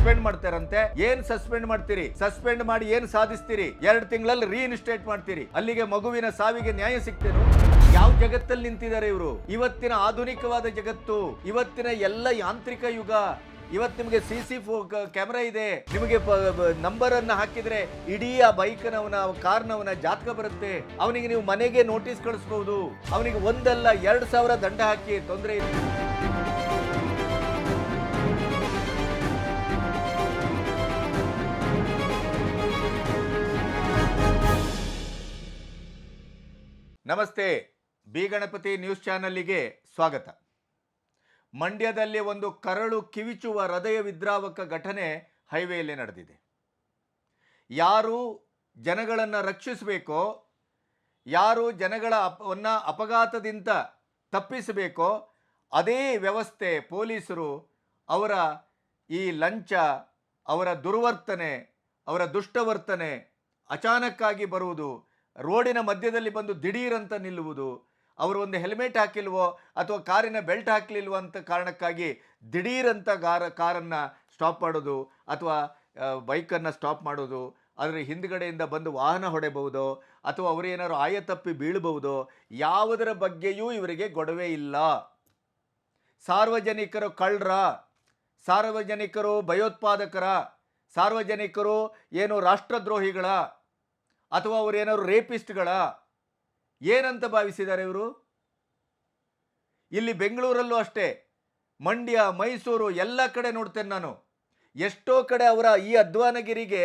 Suspend ಮಾಡ್ತಾರಂತೆ, ಏನ್ suspend ಮಾಡ್ತೀರಿ? ಸಸ್ಪೆಂಡ್ ಮಾಡಿ ಏನ್ ಸಾಧಿಸ್ತೀರಿ? ಎರಡು ತಿಂಗಳಲ್ಲಿ ರೀಇನ್ಸ್ಟೇಟ್ ಮಾಡ್ತೀರಿ. ಅಲ್ಲಿಗೆ ಮಗುವಿನ ಸಾವಿಗೆ ನ್ಯಾಯ ಸಿಗ್ತೇನು? ಯಾವ ಜಗತ್ತಲ್ಲಿ ನಿಂತಿದ್ದಾರೆ ಇವರು? ಇವತ್ತಿನ ಆಧುನಿಕವಾದ ಜಗತ್ತು, ಇವತ್ತಿನ ಎಲ್ಲ ಯಾಂತ್ರಿಕ ಯುಗ, ಇವತ್ತು ನಿಮಗೆ ಸಿ ಸಿ ಕ್ಯಾಮೆರಾ ಇದೆ. ನಿಮಗೆ ನಂಬರ್ ಅನ್ನ ಹಾಕಿದ್ರೆ ಇಡೀ ಆ ಬೈಕ್ನವನ ಕಾರ್ನವನ ಜಾತಕ ಬರುತ್ತೆ. ಅವನಿಗೆ ನೀವು ಮನೆಗೆ ನೋಟಿಸ್ ಕಳಿಸಬಹುದು ಅವನಿಗೆ ಒಂದಲ್ಲ, ಎರಡ್ ಸಾವಿರ ದಂಡ ಹಾಕಿ ತೊಂದರೆ ಇಲ್ಲ. ನಮಸ್ತೆ, ಬಿ ಗಣಪತಿ ನ್ಯೂಸ್ ಚಾನಲ್ಲಿಗೆ ಸ್ವಾಗತ. ಮಂಡ್ಯದಲ್ಲಿ ಒಂದು ಕರಳು ಕಿವಿಚುವ ಹೃದಯ ವಿದ್ರಾವಕ ಘಟನೆ ಹೈವೇಯಲ್ಲಿ ನಡೆದಿದೆ. ಯಾರು ಜನಗಳನ್ನು ರಕ್ಷಿಸಬೇಕೋ, ಯಾರು ಜನಗಳ ಅಪವನ್ನು ಅಪಘಾತದಿಂದ ತಪ್ಪಿಸಬೇಕೋ, ಅದೇ ವ್ಯವಸ್ಥೆ ಪೊಲೀಸರು ಅವರ ಈ ಲಂಚ, ಅವರ ದುರ್ವರ್ತನೆ, ಅವರ ದುಷ್ಟವರ್ತನೆ ಅಚಾನಕ್ಕಾಗಿ ಬರುವುದು ರೋಡಿನ ಮಧ್ಯದಲ್ಲಿ ಬಂದು ದಿಢೀರಂತ ನಿಲ್ಲುವುದು, ಅವರು ಒಂದು ಹೆಲ್ಮೆಟ್ ಹಾಕಿಲ್ವೋ ಅಥವಾ ಕಾರಿನ ಬೆಲ್ಟ್ ಹಾಕಲಿಲ್ವೋ ಅಂತ ಕಾರಣಕ್ಕಾಗಿ ದಿಢೀರಂತ ಗಾರ, ಕಾರನ್ನು ಸ್ಟಾಪ್ ಮಾಡೋದು ಅಥವಾ ಬೈಕನ್ನು ಸ್ಟಾಪ್ ಮಾಡೋದು, ಅದರ ಹಿಂದ್ಗಡೆಯಿಂದ ಬಂದು ವಾಹನ ಹೊಡೆಬಹುದು ಅಥವಾ ಅವರೇನಾದ್ರು ಆಯ ತಪ್ಪಿ ಬೀಳಬಹುದು ಯಾವುದರ ಬಗ್ಗೆಯೂ ಇವರಿಗೆ ಗೊಡವೆ ಇಲ್ಲ. ಸಾರ್ವಜನಿಕರು ಕಳ್ಳರ, ಸಾರ್ವಜನಿಕರು ಭಯೋತ್ಪಾದಕರ, ಸಾರ್ವಜನಿಕರು ಏನು ರಾಷ್ಟ್ರದ್ರೋಹಿಗಳ ಅಥವಾ ಅವರೇನಾದ್ರು ರೇಪಿಸ್ಟ್ಗಳ? ಏನಂತ ಭಾವಿಸಿದ್ದಾರೆ ಇವರು? ಇಲ್ಲಿ ಬೆಂಗಳೂರಲ್ಲೂ ಅಷ್ಟೇ. ಮಂಡ್ಯ, ಮೈಸೂರು ಎಲ್ಲ ಕಡೆ ನೋಡ್ತೇನೆ ನಾನು. ಎಷ್ಟೋ ಕಡೆ ಅವರ ಈ ಅಧ್ವಾನಗಿರಿಗೆ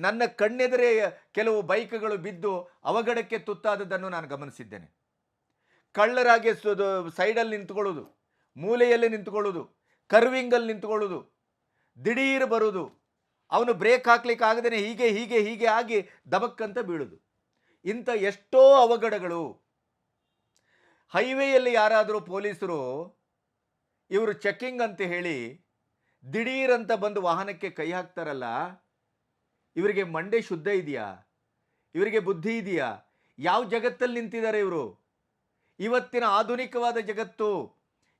ನನ್ನ ಕಣ್ಣೆದುರೇ ಕೆಲವು ಬೈಕ್ಗಳು ಬಿದ್ದು ಅವಘಡಕ್ಕೆ ತುತ್ತಾದದ್ದನ್ನು ನಾನು ಗಮನಿಸಿದ್ದೇನೆ. ಕಳ್ಳರಾಗಿ ಸೈಡಲ್ಲಿ ನಿಂತ್ಕೊಳ್ಳೋದು, ಮೂಲೆಯಲ್ಲಿ ನಿಂತ್ಕೊಳ್ಳೋದು, ಕರ್ವಿಂಗಲ್ಲಿ ನಿಂತ್ಕೊಳ್ಳೋದು, ದಿಢೀರ್ ಬರೋದು ಅವನು ಬ್ರೇಕ್ ಹಾಕ್ಲಿಕ್ಕೆ ಆಗದೇನೆ ಹೀಗೆ ಹೀಗೆ ಹೀಗೆ ಆಗಿ ದಬಕ್ಕಂತ ಬೀಳುದು. ಇಂಥ ಎಷ್ಟೋ ಅವಘಡಗಳು. ಹೈವೇಯಲ್ಲಿ ಯಾರಾದರೂ ಪೊಲೀಸರು ಇವರು ಚೆಕ್ಕಿಂಗ್ ಅಂತ ಹೇಳಿ ದಿಢೀರಂತ ಬಂದು ವಾಹನಕ್ಕೆ ಕೈ ಹಾಕ್ತಾರಲ್ಲ, ಇವರಿಗೆ ಮಂಡೆ ಶುದ್ಧ ಇದೆಯಾ? ಇವರಿಗೆ ಬುದ್ಧಿ ಇದೆಯಾ? ಯಾವ ಜಗತ್ತಲ್ಲಿ ನಿಂತಿದ್ದಾರೆ ಇವರು? ಇವತ್ತಿನ ಆಧುನಿಕವಾದ ಜಗತ್ತು,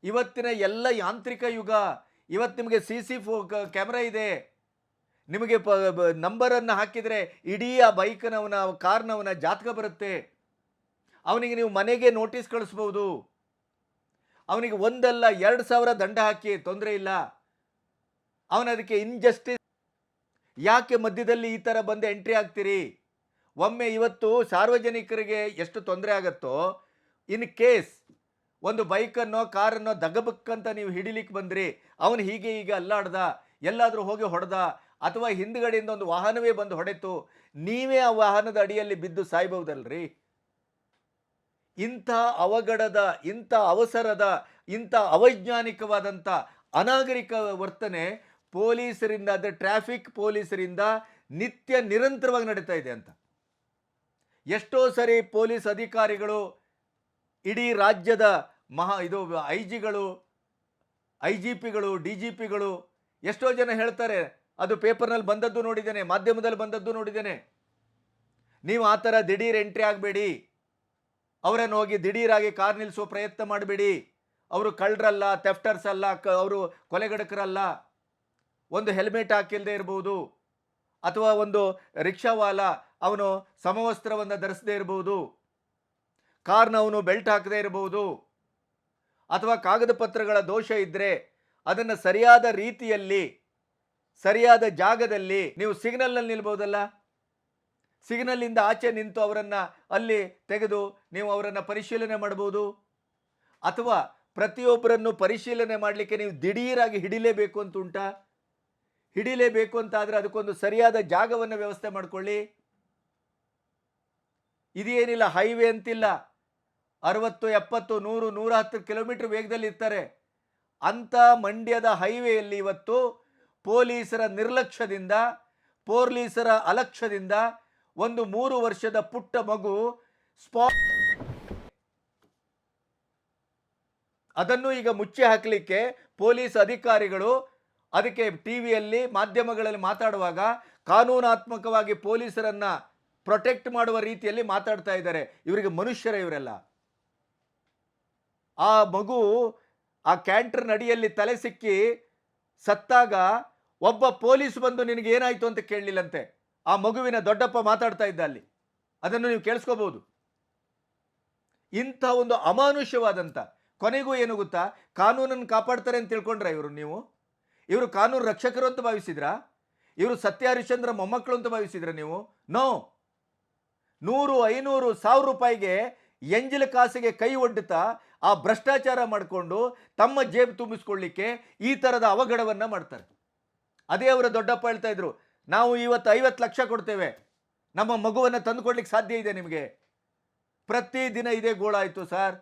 ಇವತ್ತಿನ ಎಲ್ಲ ಯಾಂತ್ರಿಕ ಯುಗ ಇವತ್ತು ನಿಮಗೆ ಸಿ ಸಿ ಫೋ ಕ್ಯಾಮ್ರಾ ಇದೆ. ನಿಮಗೆ ಪ ನಂಬರನ್ನು ಹಾಕಿದರೆ ಇಡೀ ಆ ಬೈಕ್ನವನ ಕಾರ್ನವನ ಜಾತಕ ಬರುತ್ತೆ. ಅವನಿಗೆ ನೀವು ಮನೆಗೆ ನೋಟಿಸ್ ಕಳಿಸ್ಬೋದು. ಅವನಿಗೆ ಒಂದಲ್ಲ ಎರಡು ಸಾವಿರ ದಂಡ ಹಾಕಿ ತೊಂದರೆ ಇಲ್ಲ. ಅವನದಕ್ಕೆ ಇನ್ಜಸ್ಟಿಸ್ ಯಾಕೆ ಮಧ್ಯದಲ್ಲಿ ಈ ಥರ ಬಂದು ಎಂಟ್ರಿ ಆಗ್ತೀರಿ? ಒಮ್ಮೆ ಇವತ್ತು ಸಾರ್ವಜನಿಕರಿಗೆ ಎಷ್ಟು ತೊಂದರೆ ಆಗುತ್ತೋ, ಇನ್ ಕೇಸ್ ಒಂದು ಬೈಕನ್ನೋ ಕಾರನ್ನೋ ದಗಬಕ್ಕಂತ ನೀವು ಹಿಡಿಲಿಕ್ಕೆ ಬಂದ್ರಿ, ಅವನು ಹೀಗೆ ಹೀಗೆ ಅಲ್ಲಾಡ್ದ, ಎಲ್ಲಾದರೂ ಹೋಗಿ ಹೊಡೆದ ಅಥವಾ ಹಿಂದುಗಡೆಯಿಂದ ಒಂದು ವಾಹನವೇ ಬಂದು ಹೊಡೆತು ನೀವೇ ಆ ವಾಹನದ ಅಡಿಯಲ್ಲಿ ಬಿದ್ದು ಸಾಯ್ಬಹುದಲ್ರಿ? ಇಂಥ ಅವಘಡದ, ಇಂಥ ಅವಸರದ, ಇಂಥ ಅವೈಜ್ಞಾನಿಕವಾದಂಥ ಅನಾಗರಿಕ ವರ್ತನೆ ಪೊಲೀಸರಿಂದ ಅಂದರೆ ಟ್ರಾಫಿಕ್ ಪೊಲೀಸರಿಂದ ನಿತ್ಯ ನಿರಂತರವಾಗಿ ನಡೀತಾ ಇದೆ ಅಂತ. ಎಷ್ಟೋ ಸರಿ ಪೊಲೀಸ್ ಅಧಿಕಾರಿಗಳು ಇಡೀ ರಾಜ್ಯದ ಮಹಾ, ಇದು ಐ ಜಿಗಳು ಐ ಜಿ ಪಿಗಳು ಡಿ ಜಿ ಪಿಗಳು ಎಷ್ಟೋ ಜನ ಹೇಳ್ತಾರೆ ಅದು ಪೇಪರ್ನಲ್ಲಿ ಬಂದದ್ದು ನೋಡಿದ್ದೇನೆ, ಮಾಧ್ಯಮದಲ್ಲಿ ಬಂದದ್ದು ನೋಡಿದ್ದೇನೆ. ನೀವು ಆ ಥರ ದಿಢೀರ್ ಎಂಟ್ರಿ ಆಗಬೇಡಿ. ಅವರನ್ನು ಹೋಗಿ ದಿಢೀರಾಗಿ ಕಾರ್ ನಿಲ್ಲಿಸುವ ಪ್ರಯತ್ನ ಮಾಡಬೇಡಿ. ಅವರು ಕಳ್ಳರಲ್ಲ ತೆಫ್ಟರ್ಸ್ ಅಲ್ಲ, ಕ ಅವರು ಕೊಲೆಗಡಕರಲ್ಲ ಒಂದು ಹೆಲ್ಮೆಟ್ ಹಾಕಿಲ್ಲದೆ ಇರ್ಬೋದು. ಅಥವಾ ಒಂದು ರಿಕ್ಷಾವಾಲ ಅವನು ಸಮವಸ್ತ್ರವನ್ನು ಧರಿಸದೇ ಇರಬಹುದು ಕಾರ್ನವನು ಬೆಲ್ಟ್ ಹಾಕದೇ ಇರಬಹುದು ಅಥವಾ ಕಾಗದ ಪತ್ರಗಳ ದೋಷ ಇದ್ದರೆ ಅದನ್ನು ಸರಿಯಾದ ರೀತಿಯಲ್ಲಿ ಸರಿಯಾದ ಜಾಗದಲ್ಲಿ ನೀವು ಸಿಗ್ನಲ್ನಲ್ಲಿ ನಿಲ್ಬೋದಲ್ಲ? ಸಿಗ್ನಲ್ಲಿಂದ ಆಚೆ ನಿಂತು ಅವರನ್ನು ಅಲ್ಲಿ ತೆಗೆದು ನೀವು ಅವರನ್ನು ಪರಿಶೀಲನೆ ಮಾಡ್ಬೋದು ಅಥವಾ ಪ್ರತಿಯೊಬ್ಬರನ್ನು ಪರಿಶೀಲನೆ ಮಾಡಲಿಕ್ಕೆ ನೀವು ದಿಢೀರಾಗಿ ಹಿಡಿಲೇಬೇಕು ಅಂತ ಉಂಟಾ? ಹಿಡಿಲೇಬೇಕು ಅಂತ ಆದರೆ ಅದಕ್ಕೊಂದು ಸರಿಯಾದ ಜಾಗವನ್ನು ವ್ಯವಸ್ಥೆ ಮಾಡಿಕೊಳ್ಳಿ. ಇದೇನಿಲ್ಲ, ಹೈವೇ ಅಂತಿಲ್ಲ. ಅರವತ್ತು, ಎಪ್ಪತ್ತು, ನೂರು ನೂರ ಹತ್ತು ಕಿಲೋಮೀಟ್ರ್ ವೇಗದಲ್ಲಿ ಇರ್ತಾರೆ. ಅಂಥ ಮಂಡ್ಯದ ಹೈವೇಯಲ್ಲಿ ಇವತ್ತು ಪೊಲೀಸರ ನಿರ್ಲಕ್ಷ್ಯದಿಂದ, ಪೊಲೀಸರ ಅಲಕ್ಷ್ಯದಿಂದ ಒಂದು ಮೂರು ವರ್ಷದ ಪುಟ್ಟ ಮಗು ಸ್ಪಾಟ್ ಅದನ್ನು ಈಗ ಮುಚ್ಚಿ ಹಾಕಲಿಕ್ಕೆ ಪೊಲೀಸ್ ಅಧಿಕಾರಿಗಳು ಅದಕ್ಕೆ ಟಿವಿಯಲ್ಲಿ, ಮಾಧ್ಯಮಗಳಲ್ಲಿ ಮಾತಾಡುವಾಗ ಕಾನೂನಾತ್ಮಕವಾಗಿ ಪೊಲೀಸರನ್ನ ಪ್ರೊಟೆಕ್ಟ್ ಮಾಡುವ ರೀತಿಯಲ್ಲಿ ಮಾತಾಡ್ತಾ ಇದ್ದಾರೆ. ಇವರಿಗೆ ಮನುಷ್ಯರ ಇವರೆಲ್ಲ. ಆ ಮಗು ಆ ಕ್ಯಾಂಟರ್ ನಡಿಯಲ್ಲಿ ತಲೆ ಸಿಕ್ಕಿ ಸತ್ತಾಗ ಒಬ್ಬ ಪೊಲೀಸ್ ಬಂದು ನಿನಗೆ ಏನಾಯ್ತು ಅಂತ ಕೇಳಲಿಲ್ಲಂತೆ. ಆ ಮಗುವಿನ ದೊಡ್ಡಪ್ಪ ಮಾತಾಡ್ತಾ ಇದ್ದ ಅಲ್ಲಿ. ಅದನ್ನು ನೀವು ಕೇಳಿಸ್ಕೋಬಹುದು. ಇಂಥ ಒಂದು ಅಮಾನುಷ್ಯವಾದಂಥ, ಕೊನೆಗೂ ಏನು ಗೊತ್ತಾ? ಕಾನೂನನ್ನು ಕಾಪಾಡ್ತಾರೆ ಅಂತ ತಿಳ್ಕೊಂಡ್ರ ಇವರು ನೀವು? ಇವರು ಕಾನೂನು ರಕ್ಷಕರು ಅಂತ ಭಾವಿಸಿದ್ರಾ? ಇವರು ಸತ್ಯ ಹರಿಶ್ಚಂದ್ರ ಮೊಮ್ಮಕ್ಕಳು ಅಂತ ಭಾವಿಸಿದ್ರ ನೀವು? ನೋ. ನೂರು, ಐನೂರು, ಸಾವಿರ ರೂಪಾಯಿಗೆ ಎಂಜಿಲ ಕಾಸಿಗೆ ಕೈ ಒಡ್ಡುತ್ತಾ ಆ ಭ್ರಷ್ಟಾಚಾರ ಮಾಡಿಕೊಂಡು ತಮ್ಮ ಜೇಬು ತುಂಬಿಸ್ಕೊಳ್ಳಿಕ್ಕೆ ಈ ಥರದ ಅವಘಡವನ್ನು ಮಾಡ್ತಾರೆ. ಅದೇ ಅವರ ದೊಡ್ಡಪ್ಪ ಹೇಳ್ತಾ ಇದ್ರು, ನಾವು ಇವತ್ತು ಐವತ್ತು ಲಕ್ಷ ಕೊಡ್ತೇವೆ, ನಮ್ಮ ಮಗುವನ್ನು ತಂದುಕೊಡ್ಲಿಕ್ಕೆ ಸಾಧ್ಯ ಇದೆ ನಿಮಗೆ? ಪ್ರತಿದಿನ ಇದೇ ಗೋಳಾಯಿತು ಸರ್.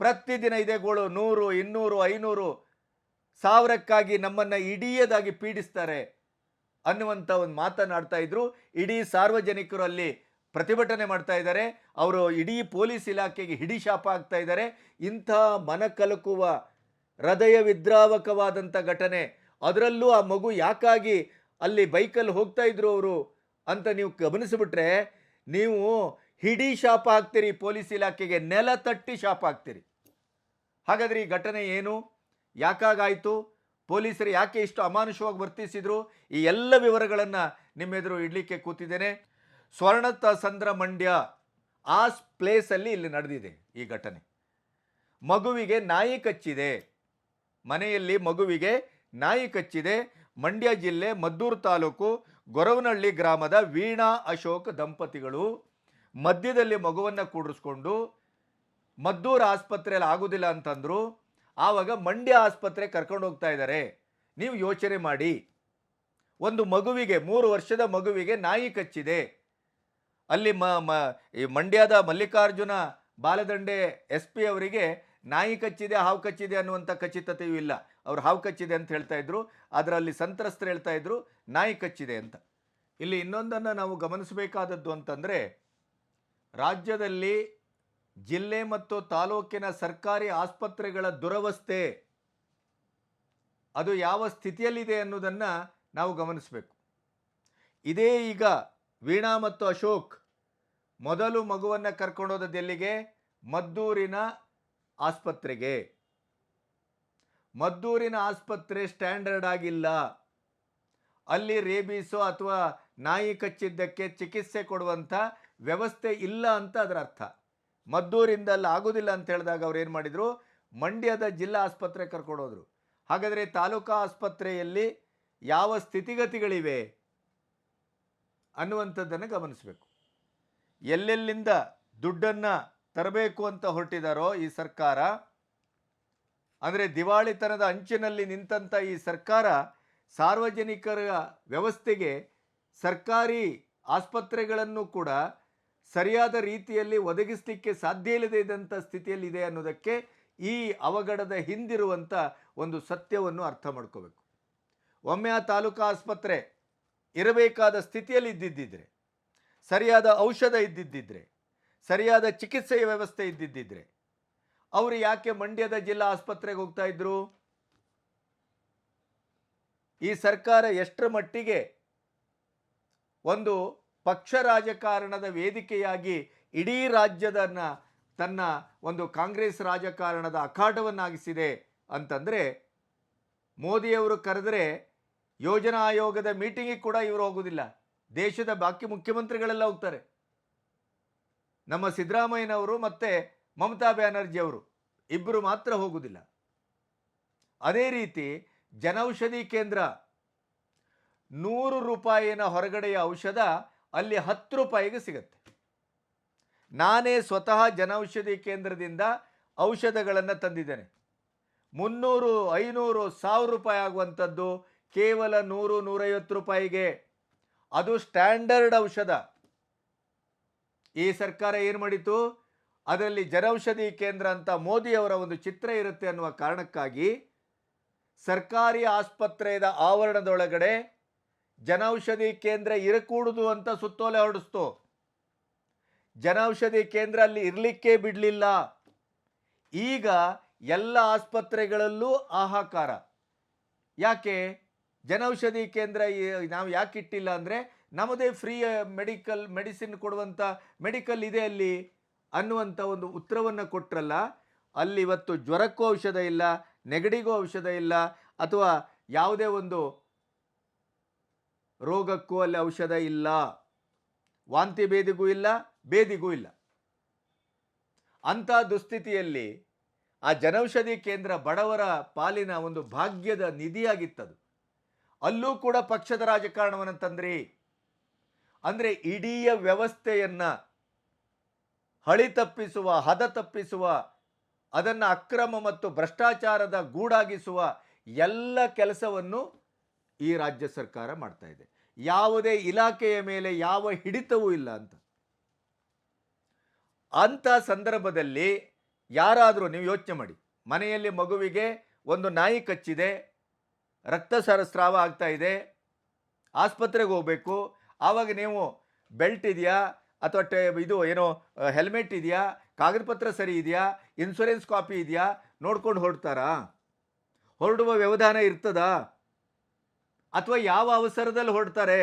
ಪ್ರತಿದಿನ ಇದೇ ಗೋಳು, ನೂರು, ಇನ್ನೂರು, ಐನೂರು ಸಾವಿರಕ್ಕಾಗಿ ನಮ್ಮನ್ನು ಇಡೀಯದಾಗಿ ಪೀಡಿಸ್ತಾರೆ ಅನ್ನುವಂಥ ಒಂದು ಮಾತನಾಡ್ತಾ ಇದ್ರು. ಇಡೀ ಸಾರ್ವಜನಿಕರು ಅಲ್ಲಿ ಪ್ರತಿಭಟನೆ ಮಾಡ್ತಾ ಇದ್ದಾರೆ. ಅವರು ಇಡೀ ಪೊಲೀಸ್ ಇಲಾಖೆಗೆ ಹಿಡಿ ಶಾಪ ಆಗ್ತಾ ಇದ್ದಾರೆ. ಇಂಥ ಮನ ಕಲಕುವ ಹೃದಯ ವಿದ್ರಾವಕವಾದಂಥ ಘಟನೆ, ಅದರಲ್ಲೂ ಆ ಮಗು ಯಾಕಾಗಿ ಅಲ್ಲಿ ಬೈಕಲ್ಲಿ ಹೋಗ್ತಾ ಇದ್ರು ಅವರು ಅಂತ ನೀವು ಗಮನಿಸಿಬಿಟ್ರೆ, ನೀವು ಹಿಡಿ ಶಾಪ ಹಾಕ್ತೀರಿ ಪೊಲೀಸ್ ಇಲಾಖೆಗೆ, ನೆಲ ತಟ್ಟಿ ಶಾಪ ಹಾಕ್ತೀರಿ. ಹಾಗಾದ್ರೆ ಈ ಘಟನೆ ಏನು? ಯಾಕಾಗಾಯಿತು? ಪೊಲೀಸರು ಯಾಕೆ ಇಷ್ಟು ಅಮಾನುಷವಾಗಿ ವರ್ತಿಸಿದ್ರು? ಈ ಎಲ್ಲ ವಿವರಗಳನ್ನು ನಿಮ್ಮೆದುರು ಇಡಲಿಕ್ಕೆ ಕೂತಿದ್ದೇನೆ. ಸ್ವರ್ಣತ ಸಂದ್ರ ಮಂಡ್ಯ ಆ ಪ್ಲೇಸಲ್ಲಿ ಇಲ್ಲಿ ನಡೆದಿದೆ ಈ ಘಟನೆ. ಮಗುವಿಗೆ ನಾಯಿ ಕಚ್ಚಿದೆ. ಮನೆಯಲ್ಲಿ ಮಗುವಿಗೆ ನಾಯಿ ಕಚ್ಚಿದೆ. ಮಂಡ್ಯ ಜಿಲ್ಲೆ ಮದ್ದೂರು ತಾಲೂಕು ಗೊರವನಹಳ್ಳಿ ಗ್ರಾಮದ ವೀಣಾ ಅಶೋಕ್ ದಂಪತಿಗಳು ಮಧ್ಯದಲ್ಲಿ ಮಗುವನ್ನು ಕೂಡಿಸ್ಕೊಂಡು ಮದ್ದೂರು ಆಸ್ಪತ್ರೆಯಲ್ಲಿ ಆಗೋದಿಲ್ಲ ಅಂತಂದ್ರು. ಆವಾಗ ಮಂಡ್ಯ ಆಸ್ಪತ್ರೆ ಕರ್ಕೊಂಡು ಹೋಗ್ತಾ ಇದ್ದಾರೆ. ನೀವು ಯೋಚನೆ ಮಾಡಿ. ಒಂದು ಮಗುವಿಗೆ, ಮೂರು ವರ್ಷದ ಮಗುವಿಗೆ ನಾಯಿ ಕಚ್ಚಿದೆ. ಅಲ್ಲಿ ಮ ಮ, ಈ ಮಂಡ್ಯದ ಮಲ್ಲಿಕಾರ್ಜುನ ಬಾಲದಂಡೆ ಎಸ್ ಪಿ ಅವರಿಗೆ ನಾಯಿ ಕಚ್ಚಿದೆ, ಹಾವು ಕಚ್ಚಿದೆ ಅನ್ನುವಂಥ ಖಚಿತತೆಯೂ ಇಲ್ಲ. ಅವ್ರು ಹಾವು ಕಚ್ಚಿದೆ ಅಂತ ಹೇಳ್ತಾ ಇದ್ರು. ಅದರಲ್ಲಿ ಸಂತ್ರಸ್ತರು ಹೇಳ್ತಾ ಇದ್ರು, ನಾಯಿ ಕಚ್ಚಿದೆ ಅಂತ. ಇಲ್ಲಿ ಇನ್ನೊಂದನ್ನು ನಾವು ಗಮನಿಸಬೇಕಾದದ್ದು ಅಂತಂದರೆ, ರಾಜ್ಯದಲ್ಲಿ ಜಿಲ್ಲೆ ಮತ್ತು ತಾಲೂಕಿನ ಸರ್ಕಾರಿ ಆಸ್ಪತ್ರೆಗಳ ದುರವಸ್ಥೆ ಅದು ಯಾವ ಸ್ಥಿತಿಯಲ್ಲಿದೆ ಅನ್ನೋದನ್ನು ನಾವು ಗಮನಿಸಬೇಕು. ಇದೇ ಈಗ ವೀಣಾ ಮತ್ತು ಅಶೋಕ್ ಮೊದಲು ಮಗುವನ್ನು ಕರ್ಕೊಂಡೋದದ್ದು ಎಲ್ಲಿಗೆ? ಮದ್ದೂರಿನ ಆಸ್ಪತ್ರೆಗೆ. ಮದ್ದೂರಿನ ಆಸ್ಪತ್ರೆ ಸ್ಟ್ಯಾಂಡರ್ಡ್ ಆಗಿಲ್ಲ. ಅಲ್ಲಿ ರೇಬೀಸು ಅಥವಾ ನಾಯಿ ಕಚ್ಚಿದ್ದಕ್ಕೆ ಚಿಕಿತ್ಸೆ ಕೊಡುವಂಥ ವ್ಯವಸ್ಥೆ ಇಲ್ಲ ಅಂತ ಅದರ ಅರ್ಥ. ಮದ್ದೂರಿಂದ ಅಲ್ಲಿ ಆಗೋದಿಲ್ಲ ಅಂತ ಹೇಳಿದಾಗ ಅವ್ರು ಏನು ಮಾಡಿದರು? ಮಂಡ್ಯದ ಜಿಲ್ಲಾ ಆಸ್ಪತ್ರೆ ಕರ್ಕೊಂಡೋದ್ರು. ಹಾಗಾದರೆ ತಾಲೂಕಾ ಆಸ್ಪತ್ರೆಯಲ್ಲಿ ಯಾವ ಸ್ಥಿತಿಗತಿಗಳಿವೆ ಅನ್ನುವಂಥದ್ದನ್ನು ಗಮನಿಸಬೇಕು. ಎಲ್ಲೆಲ್ಲಿಂದ ದುಡ್ಡನ್ನು ತರಬೇಕು ಅಂತ ಹೊರಟಿದಾರೋ ಈ ಸರ್ಕಾರ, ಅಂದರೆ ದಿವಾಳಿತನದ ಅಂಚಿನಲ್ಲಿ ನಿಂತಂಥ ಈ ಸರ್ಕಾರ ಸಾರ್ವಜನಿಕರ ವ್ಯವಸ್ಥೆಗೆ ಸರ್ಕಾರಿ ಆಸ್ಪತ್ರೆಗಳನ್ನು ಕೂಡ ಸರಿಯಾದ ರೀತಿಯಲ್ಲಿ ಒದಗಿಸಲಿಕ್ಕೆ ಸಾಧ್ಯ ಇಲ್ಲದೆ ಇದ್ದಂಥ ಸ್ಥಿತಿಯಲ್ಲಿದೆ ಅನ್ನೋದಕ್ಕೆ ಈ ಅವಘಡದ ಹಿಂದಿರುವಂಥ ಒಂದು ಸತ್ಯವನ್ನು ಅರ್ಥ ಮಾಡ್ಕೋಬೇಕು. ಒಮ್ಮೆ ಆ ತಾಲೂಕಾ ಆಸ್ಪತ್ರೆ ಇರಬೇಕಾದ ಸ್ಥಿತಿಯಲ್ಲಿ ಇದ್ದಿದ್ದಿದ್ರೆ ಸರಿಯಾದ ಔಷಧ ಇದ್ದಿದ್ದಿದ್ರೆ, ಸರಿಯಾದ ಚಿಕಿತ್ಸೆಯ ವ್ಯವಸ್ಥೆ ಇದ್ದಿದ್ದಿದ್ರೆ, ಅವರು ಯಾಕೆ ಮಂಡ್ಯದ ಜಿಲ್ಲಾ ಆಸ್ಪತ್ರೆಗೆ ಹೋಗ್ತಾ ಇದ್ರು? ಈ ಸರ್ಕಾರ ಎಷ್ಟರ ಮಟ್ಟಿಗೆ ಒಂದು ಪಕ್ಷ ರಾಜಕಾರಣದ ವೇದಿಕೆಯಾಗಿ ಇಡೀ ರಾಜ್ಯದನ್ನ ತನ್ನ ಒಂದು ಕಾಂಗ್ರೆಸ್ ರಾಜಕಾರಣದ ಅಖಾಡವನ್ನಾಗಿಸಿದೆ ಅಂತಂದರೆ, ಮೋದಿಯವರು ಕರೆದರೆ ಯೋಜನಾ ಆಯೋಗದ ಮೀಟಿಂಗಿಗೆ ಕೂಡ ಇವರು ಹೋಗೋದಿಲ್ಲ. ದೇಶದ ಬಾಕಿ ಮುಖ್ಯಮಂತ್ರಿಗಳೆಲ್ಲ ಹೋಗ್ತಾರೆ. ನಮ್ಮ ಸಿದ್ದರಾಮಯ್ಯನವರು ಮತ್ತು ಮಮತಾ ಬ್ಯಾನರ್ಜಿ ಅವರು ಇಬ್ಬರು ಮಾತ್ರ ಹೋಗುವುದಿಲ್ಲ ಅದೇ ರೀತಿ ಜನೌಷಧಿ ಕೇಂದ್ರ ನೂರು ರೂಪಾಯಿನ ಹೊರಗಡೆಯ ಔಷಧ ಅಲ್ಲಿ ಹತ್ತು ರೂಪಾಯಿಗೆ ಸಿಗುತ್ತೆ. ನಾನೇ ಸ್ವತಃ ಜನೌಷಧಿ ಕೇಂದ್ರದಿಂದ ಔಷಧಗಳನ್ನು ತಂದಿದ್ದೇನೆ. ಮುನ್ನೂರು, ಐನೂರು, ಸಾವಿರ ರೂಪಾಯಿ ಆಗುವಂಥದ್ದು ಕೇವಲ ನೂರು, ನೂರೈವತ್ತು ರೂಪಾಯಿಗೆ ಅದು ಸ್ಟ್ಯಾಂಡರ್ಡ್ ಔಷಧ. ಈ ಸರ್ಕಾರ ಏನು ಮಾಡಿತು ಅದರಲ್ಲಿ ಜನೌಷಧಿ ಕೇಂದ್ರ ಅಂತ ಮೋದಿಯವರ ಒಂದು ಚಿತ್ರ ಇರುತ್ತೆ ಅನ್ನುವ ಕಾರಣಕ್ಕಾಗಿ ಸರ್ಕಾರಿ ಆಸ್ಪತ್ರೆಯ ಆವರಣದೊಳಗಡೆ ಜನೌಷಧಿ ಕೇಂದ್ರ ಇರಕೂಡುದು ಅಂತ ಸುತ್ತೋಲೆ ಹೊರಡಿಸ್ತು. ಜನೌಷಧಿ ಕೇಂದ್ರ ಅಲ್ಲಿ ಇರಲಿಕ್ಕೆ ಬಿಡಲಿಲ್ಲ. ಈಗ ಎಲ್ಲ ಆಸ್ಪತ್ರೆಗಳಲ್ಲೂ ಆಹಾಕಾರ. ಯಾಕೆ? ಜನೌಷಧಿ ಕೇಂದ್ರ ನಾವು ಯಾಕೆ ಇಟ್ಟಿಲ್ಲ ಅಂದರೆ ನಮ್ಮದೇ ಫ್ರೀ ಮೆಡಿಕಲ್ ಮೆಡಿಸಿನ್ ಕೊಡುವಂಥ ಮೆಡಿಕಲ್ ಇದೆ ಅಲ್ಲಿ ಅನ್ನುವಂಥ ಒಂದು ಉತ್ತರವನ್ನು ಕೊಟ್ಟರಲ್ಲ ಅಲ್ಲಿ ಇವತ್ತು ಜ್ವರಕ್ಕೂ ಔಷಧ ಇಲ್ಲ, ನೆಗಡಿಗೂ ಔಷಧ ಇಲ್ಲ, ಅಥವಾ ಯಾವುದೇ ಒಂದು ರೋಗಕ್ಕೂ ಅಲ್ಲಿ ಔಷಧ ಇಲ್ಲ. ವಾಂತಿ ಭೇದಿಗೂ ಇಲ್ಲ ಭೇದಿಗೂ ಇಲ್ಲ. ಅಂಥ ದುಸ್ಥಿತಿಯಲ್ಲಿ ಆ ಜನೌಷಧಿ ಕೇಂದ್ರ ಬಡವರ ಪಾಲಿನ ಒಂದು ಭಾಗ್ಯದ ನಿಧಿಯಾಗಿತ್ತದು. ಅಲ್ಲೂ ಕೂಡ ಪಕ್ಷದ ರಾಜಕಾರಣವನ್ನು ತಂದ್ರಿ. ಅಂದರೆ ಇಡೀ ವ್ಯವಸ್ಥೆಯನ್ನ ಹಳಿ ತಪ್ಪಿಸುವ, ಹದ ತಪ್ಪಿಸುವ, ಅದನ್ನು ಅಕ್ರಮ ಮತ್ತು ಭ್ರಷ್ಟಾಚಾರದ ಗೂಡಾಗಿಸುವ ಎಲ್ಲ ಕೆಲಸವನ್ನು ಈ ರಾಜ್ಯ ಸರ್ಕಾರ ಮಾಡ್ತಾ ಇದೆ. ಯಾವುದೇ ಇಲಾಖೆಯ ಮೇಲೆ ಯಾವ ಹಿಡಿತವೂ ಇಲ್ಲ ಅಂತ. ಅಂಥ ಸಂದರ್ಭದಲ್ಲಿ ಯಾರಾದರೂ ನೀವು ಯೋಚನೆ ಮಾಡಿ. ಮನೆಯಲ್ಲಿ ಮಗುವಿಗೆ ಒಂದು ನಾಯಿ ಕಚ್ಚಿದೆ ರಕ್ತಸ್ರಾವ ಆಗ್ತಾ ಇದೆ. ಆಸ್ಪತ್ರೆಗೆ ಹೋಗಬೇಕು. ಆವಾಗ ನೀವು ಬೆಲ್ಟ್ ಇದೆಯಾ? ಅಥವಾ ಟೆ, ಇದು ಏನೋ ಹೆಲ್ಮೆಟ್ ಇದೆಯಾ? ಕಾಗದ ಪತ್ರ ಸರಿ ಇದೆಯಾ? ಇನ್ಶೂರೆನ್ಸ್ ಕಾಪಿ ಇದೆಯಾ? ನೋಡ್ಕೊಂಡು ಹೊರಡ್ತಾರಾ? ಹೊರಡುವ ವ್ಯವಧಾನ ಇರ್ತದಾ? ಅಥವಾ ಯಾವ ಅವಸರದಲ್ಲಿ ಹೊರಡ್ತಾರೆ?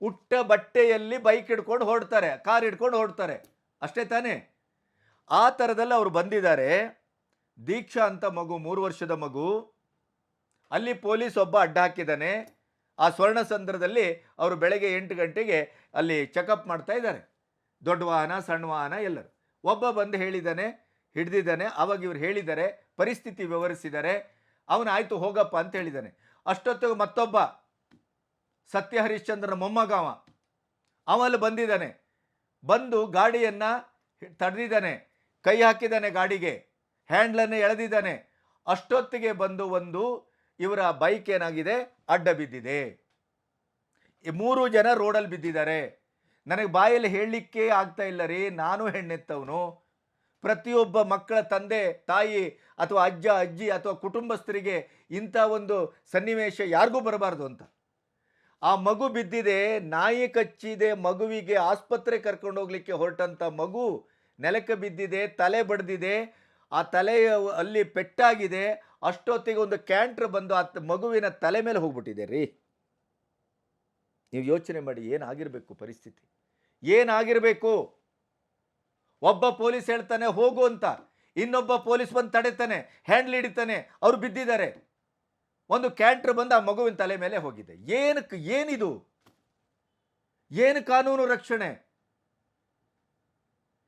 ಉಟ್ಟ ಬಟ್ಟೆಯಲ್ಲಿ ಬೈಕ್ ಹಿಡ್ಕೊಂಡು ಹೊರಡ್ತಾರೆ, ಕಾರ್ ಹಿಡ್ಕೊಂಡು ಹೊರಡ್ತಾರೆ. ಅಷ್ಟೇ ತಾನೇ? ಆ ಥರದಲ್ಲಿ ಅವರು ಬಂದಿದ್ದಾರೆ. ದೀಕ್ಷಾ ಅಂತ ಮಗು, ಮೂರು ವರ್ಷದ ಮಗು. ಅಲ್ಲಿ ಪೊಲೀಸ್ ಒಬ್ಬ ಅಡ್ಡ ಹಾಕಿದ್ದಾನೆ. ಆ ಸ್ವರ್ಣ ಸಂದ್ರದಲ್ಲಿ ಅವರು ಬೆಳಗ್ಗೆ ಎಂಟು ಗಂಟೆಗೆ ಅಲ್ಲಿ ಚೆಕಪ್ ಮಾಡ್ತಾ ಇದ್ದಾರೆ. ದೊಡ್ಡ ವಾಹನ, ಸಣ್ಣ ವಾಹನ ಎಲ್ಲರೂ. ಒಬ್ಬ ಬಂದು ಹೇಳಿದ್ದಾನೆ, ಹಿಡ್ದಿದ್ದಾನೆ. ಅವಾಗ ಇವ್ರು ಹೇಳಿದ್ದಾರೆ, ಪರಿಸ್ಥಿತಿ ವಿವರಿಸಿದ್ದಾರೆ. ಅವನು ಆಯಿತು ಹೋಗಪ್ಪ ಅಂತ ಹೇಳಿದ್ದಾನೆ. ಅಷ್ಟೊತ್ತಿಗೆ ಮತ್ತೊಬ್ಬ ಸತ್ಯ ಹರಿಶ್ಚಂದ್ರನ ಮೊಮ್ಮಗಾವ ಅವಲ್ಲಿ ಅವ ಬಂದಿದ್ದಾನೆ. ಬಂದು ಗಾಡಿಯನ್ನು ತಡೆದಿದ್ದಾನೆ. ಕೈ ಹಾಕಿದ್ದಾನೆ ಗಾಡಿಗೆ. ಹ್ಯಾಂಡ್ಲನ್ನು ಎಳೆದಿದ್ದಾನೆ. ಅಷ್ಟೊತ್ತಿಗೆ ಬಂದು ಒಂದು ಇವರ ಬೈಕ್ ಏನಾಗಿದೆ? ಅಡ್ಡ ಬಿದ್ದಿದೆ. ಮೂರು ಜನ ರೋಡಲ್ಲಿ ಬಿದ್ದಿದ್ದಾರೆ. ನನಗೆ ಬಾಯಲ್ಲಿ ಹೇಳಲಿಕ್ಕೆ ಆಗ್ತಾ ಇಲ್ಲ ರೀ. ನಾನು ಹೆಣ್ಣೆತ್ತವನು. ಪ್ರತಿಯೊಬ್ಬ ಮಕ್ಕಳ ತಂದೆ, ತಾಯಿ ಅಥವಾ ಅಜ್ಜ, ಅಜ್ಜಿ ಅಥವಾ ಕುಟುಂಬಸ್ಥರಿಗೆ ಇಂಥ ಒಂದು ಸನ್ನಿವೇಶ ಯಾರಿಗೂ ಬರಬಾರ್ದು ಅಂತ. ಆ ಮಗು ಬಿದ್ದಿದೆ. ನಾಯಿ ಕಚ್ಚಿದೆ. ಮಗುವಿಗೆ ಆಸ್ಪತ್ರೆ ಕರ್ಕೊಂಡು ಹೋಗ್ಲಿಕ್ಕೆ ಹೊರಟಂಥ ಮಗು ನೆಲಕ್ಕೆ ಬಿದ್ದಿದೆ. ತಲೆ ಬಡ್ದಿದೆ. ಆ ತಲೆಯ ಅಲ್ಲಿ ಪೆಟ್ಟಾಗಿದೆ. ಅಷ್ಟೊತ್ತಿಗೆ ಒಂದು ಕ್ಯಾಂಟ್ರ್ ಬಂದು ಆ ಮಗುವಿನ ತಲೆ ಮೇಲೆ ಹೋಗ್ಬಿಟ್ಟಿದೆ ರೀ. ನೀವು ಯೋಚನೆ ಮಾಡಿ ಏನಾಗಿರಬೇಕು ಪರಿಸ್ಥಿತಿ. ಏನಾಗಿರಬೇಕು? ಒಬ್ಬ ಪೊಲೀಸ್ ಹೇಳ್ತಾನೆ, ಹೋಗು ಅಂತ. ಇನ್ನೊಬ್ಬ ಪೊಲೀಸ್ ಬಂದು ತಡೆತಾನೆ, ಹ್ಯಾಂಡ್ಲ್ ಹಿಡಿತಾನೆ, ಅವ್ರು ಬಿದ್ದಿದ್ದಾರೆ. ಒಂದು ಕ್ಯಾಂಟ್ರ್ ಬಂದು ಆ ಮಗುವಿನ ತಲೆ ಮೇಲೆ ಹೋಗಿದೆ. ಏನಕ್ಕೆ, ಏನಿದು? ಏನು ಕಾನೂನು ರಕ್ಷಣೆ?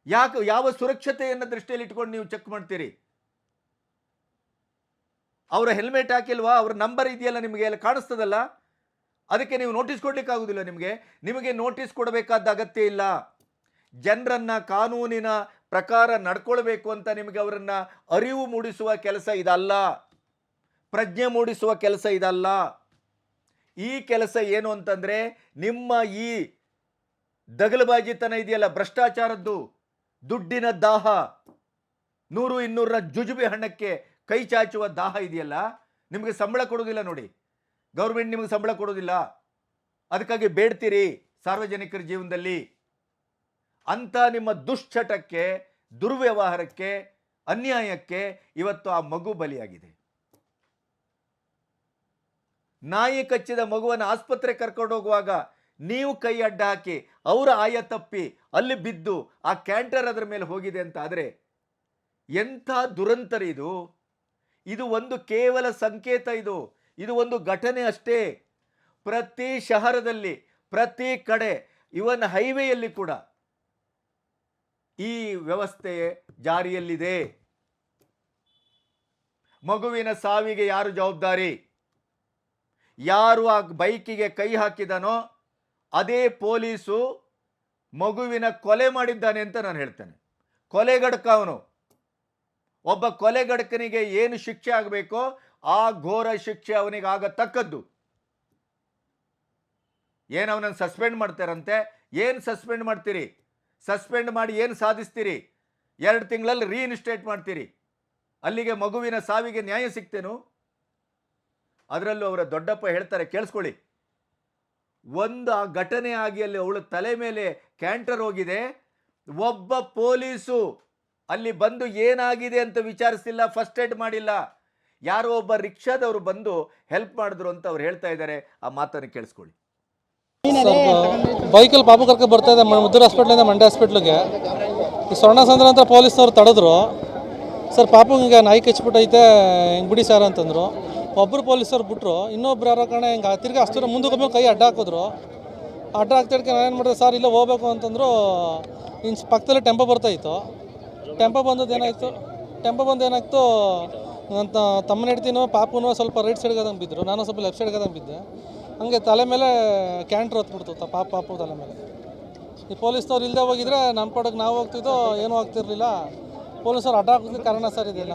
ಯಾಕೆ, ಯಾವ ಸುರಕ್ಷತೆಯನ್ನು ದೃಷ್ಟಿಯಲ್ಲಿ ಇಟ್ಕೊಂಡು ನೀವು ಚೆಕ್ ಮಾಡ್ತೀರಿ? ಅವರ ಹೆಲ್ಮೆಟ್ ಹಾಕಿಲ್ವಾ? ಅವ್ರ ನಂಬರ್ ಇದೆಯಲ್ಲ ನಿಮಗೆ ಎಲ್ಲ ಕಾಣಿಸ್ತದಲ್ಲ? ಅದಕ್ಕೆ ನೀವು ನೋಟಿಸ್ ಕೊಡಲಿಕ್ಕಾಗೋದಿಲ್ಲ ನಿಮಗೆ. ನಿಮಗೆ ನೋಟಿಸ್ ಕೊಡಬೇಕಾದ ಅಗತ್ಯ ಇಲ್ಲ. ಜನರನ್ನ ಕಾನೂನಿನ ಪ್ರಕಾರ ನಡ್ಕೊಳ್ಬೇಕು ಅಂತ ನಿಮಗೆ ಅವರನ್ನು ಅರಿವು ಮೂಡಿಸುವ ಕೆಲಸ ಇದಲ್ಲ. ಪ್ರಜ್ಞೆ ಮೂಡಿಸುವ ಕೆಲಸ ಇದಲ್ಲ. ಈ ಕೆಲಸ ಏನು ಅಂತಂದ್ರೆ ನಿಮ್ಮ ಈ ದಗಲಬಾಜಿತನ ಇದೆಯಲ್ಲ, ಭ್ರಷ್ಟಾಚಾರದ್ದು, ದುಡ್ಡಿನ ದಾಹ, ನೂರು ಇನ್ನೂರರ ಜುಜುಬಿ ಹಣಕ್ಕೆ ಕೈ ಚಾಚುವ ದಾಹ ಇದೆಯಲ್ಲ? ನಿಮಗೆ ಸಂಬಳ ಕೊಡೋದಿಲ್ಲ ನೋಡಿ. ಗೌರ್ಮೆಂಟ್ ನಿಮಗೆ ಸಂಬಳ ಕೊಡೋದಿಲ್ಲ ಅದಕ್ಕಾಗಿ ಬೇಡ್ತೀರಿ ಸಾರ್ವಜನಿಕರ ಜೀವನದಲ್ಲಿ. ಅಂತ ನಿಮ್ಮ ದುಶ್ಚಟಕ್ಕೆ, ದುರ್ವ್ಯವಹಾರಕ್ಕೆ, ಅನ್ಯಾಯಕ್ಕೆ ಇವತ್ತು ಆ ಮಗು ಬಲಿಯಾಗಿದೆ. ನಾಯಿ ಕಚ್ಚಿದ ಮಗುವನ್ನು ಆಸ್ಪತ್ರೆ ಕರ್ಕೊಂಡು ಹೋಗುವಾಗ ನೀವು ಕೈ ಅಡ್ಡ ಹಾಕಿ ಅವರ ಆಯ ತಪ್ಪಿ ಅಲ್ಲಿ ಬಿದ್ದು ಆ ಕ್ಯಾಂಟರ್ ಅದರ ಮೇಲೆ ಹೋಗಿದೆ ಅಂತ ಆದರೆ ಎಂಥ ದುರಂತರ ಇದು ಒಂದು ಕೇವಲ ಸಂಕೇತ ಇದು. ಇದು ಒಂದು ಘಟನೆ ಅಷ್ಟೇ. ಪ್ರತಿ ಶಹರದಲ್ಲಿ, ಪ್ರತಿ ಕಡೆ ಇವನ್ ಹೈವೇಯಲ್ಲಿ ಕೂಡ ಈ ವ್ಯವಸ್ಥೆ ಜಾರಿಯಲ್ಲಿದೆ. ಮಗುವಿನ ಸಾವಿಗೆ ಯಾರು ಜವಾಬ್ದಾರಿ? ಯಾರು ಆ ಬೈಕಿಗೆ ಕೈ ಹಾಕಿದನೋ ಅದೇ ಪೊಲೀಸು ಮಗುವಿನ ಕೊಲೆ ಮಾಡಿದ್ದಾನೆ ಅಂತ ನಾನು ಹೇಳ್ತೇನೆ. ಕೊಲೆಗಡಕ ಅವನು. ಒಬ್ಬ ಕೊಲೆಗಡಕನಿಗೆ ಏನು ಶಿಕ್ಷೆ ಆಗಬೇಕೋ ಆ ಘೋರ ಶಿಕ್ಷೆ ಅವನಿಗೆ ಆಗತಕ್ಕದ್ದು. ಏನು ಅವನನ್ನು ಸಸ್ಪೆಂಡ್ ಮಾಡ್ತಾರಂತೆ? ಏನು ಸಸ್ಪೆಂಡ್ ಮಾಡ್ತೀರಿ? ಸಸ್ಪೆಂಡ್ ಮಾಡಿ ಏನು ಸಾಧಿಸ್ತೀರಿ? ಎರಡು ತಿಂಗಳಲ್ಲಿ ರೀಇನ್ಸ್ಟೇಟ್ ಮಾಡ್ತೀರಿ. ಅಲ್ಲಿಗೆ ಮಗುವಿನ ಸಾವಿಗೆ ನ್ಯಾಯ ಸಿಗ್ತೇನು ಅದರಲ್ಲೂ ಅವರ ದೊಡ್ಡಪ್ಪ ಹೇಳ್ತಾರೆ, ಕೇಳಿಸ್ಕೊಳ್ಳಿ. ಒಂದು ಆ ಘಟನೆ ಆಗಿ ಅಲ್ಲಿ ಅವಳ ತಲೆ ಮೇಲೆ ಕ್ಯಾಂಟರ್ ಹೋಗಿದೆ. ಒಬ್ಬ ಪೊಲೀಸು ಅಲ್ಲಿ ಬಂದು ಏನಾಗಿದೆ ಅಂತ ವಿಚಾರಿಸಿಲ್ಲ ಫಸ್ಟ್ ಏಡ್ ಮಾಡಿಲ್ಲ. ಯಾರೋ ಒಬ್ಬ ರಿಕ್ಷಾದವರು ಬಂದು ಹೆಲ್ಪ್ ಮಾಡಿದ್ರು ಅಂತ ಅವ್ರು ಹೇಳ್ತಾ ಇದ್ದಾರೆ, ಆ ಮಾತನ್ನು ಕೇಳಿಸ್ಕೊಳ್ಳಿ. ಬೈಕಲ್ಲಿ ಪಾಪು ಕರ್ಕ ಬರ್ತಾ ಇದೆ ಮುದ್ದೂರು ಹಾಸ್ಪಿಟ್ಲಿಂದ ಮಂಡ್ಯ ಹಾಸ್ಪಿಟ್ಲಿಗೆ ಈ ಸ್ವರ್ಣ ಸಂದ್ರ ಅಂತ ಪೊಲೀಸ್ನವ್ರು ತಡೆದ್ರು. ಸರ್ ಪಾಪು ಹಿಂಗೆ ನಾಯಿ ಕಚ್ಬಿಟ್ಟೈತೆ, ಹಿಂಗೆ ಬಿಡಿ ಸರ್ ಅಂತಂದರು. ಒಬ್ಬರು ಪೊಲೀಸರು ಬಿಟ್ಟರು ಇನ್ನೊಬ್ರು ಯಾರೋ ಕಾರಣ ಹಿಂಗೆ ತಿರ್ಗಿ ಅಷ್ಟರ ಮುಂದಕ್ಕೆ ಕೈ ಅಡ್ಡ ಹಾಕಿದ್ರು. ಅಡ್ಡ ಹಾಕ್ತಿಡ್ಕೆ ನಾನು ಏನು ಮಾಡಿದೆ, ಸರ್, ಇಲ್ಲ ಹೋಗ್ಬೇಕು ಅಂತಂದ್ರು ಇನ್ನು ಪಕ್ಕದಲ್ಲಿ ಟೆಂಪೋ ಬರ್ತಾ ಇತ್ತು. ಟೆಂಪೋ ಬಂದದ್ದು ಏನಾಯಿತು? ಟೆಂಪೋ ಬಂದು ಏನಾಯ್ತು? ಅಂತ ತಮ್ಮನ ಹಿಡ್ತೀನೋ, ಪಾಪುನೋ ಸ್ವಲ್ಪ ರೈಟ್ ಸೈಡ್ಗೆ ಅದಂಗೆ ಬಿದ್ದರು ನಾನು ಸ್ವಲ್ಪ ಲೆಫ್ಟ್ ಸೈಡ್ ಅದಂಗೆ ಬಿದ್ದೆ. ಹಂಗೆ ತಲೆ ಮೇಲೆ ಕ್ಯಾಂಟ್ರ್ ಹೊತ್ಬಿಡ್ತು ಪಾಪ, ಪಾಪು ತಲೆ ಮೇಲೆ. ಈ ಪೊಲೀಸ್ನವ್ರು ಇಲ್ಲದೆ ಹೋಗಿದ್ರೆ ನಮ್ಮ ಪಡಕ್ಕೆ ನಾವು ಹೋಗ್ತಿದ್ದೋ, ಏನೂ ಆಗ್ತಿರ್ಲಿಲ್ಲ. ಪೊಲೀಸರು ಅಡ್ಡ ಕಾರಣ ಸರ್ ಇದೆಲ್ಲ.